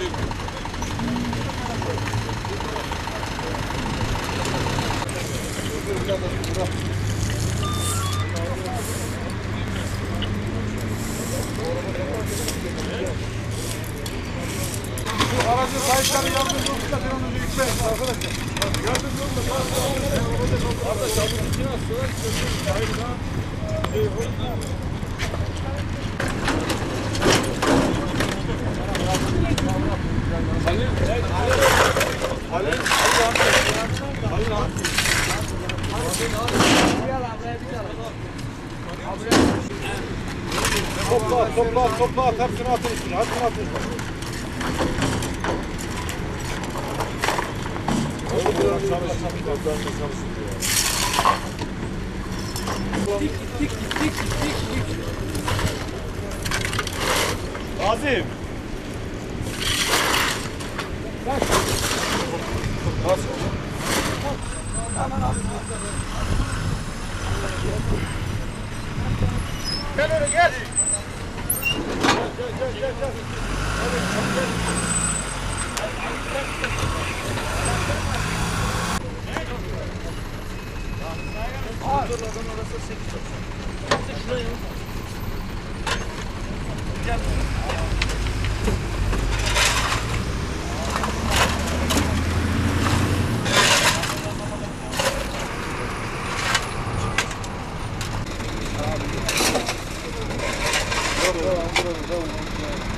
Aracı sahipleri yalnız yoksa bir an önce yükselin arkadaşlar. Yardım yolda kalsın. Arkadaşlar bu iki nasıl? Hayır da. Eyvallah. Topla, topla, topla, at hepsini atın üstüne, hepsini atın üstüne. Azim. Gel öyle gel. Gel gel gel gel. Gel. 做完之后你再往前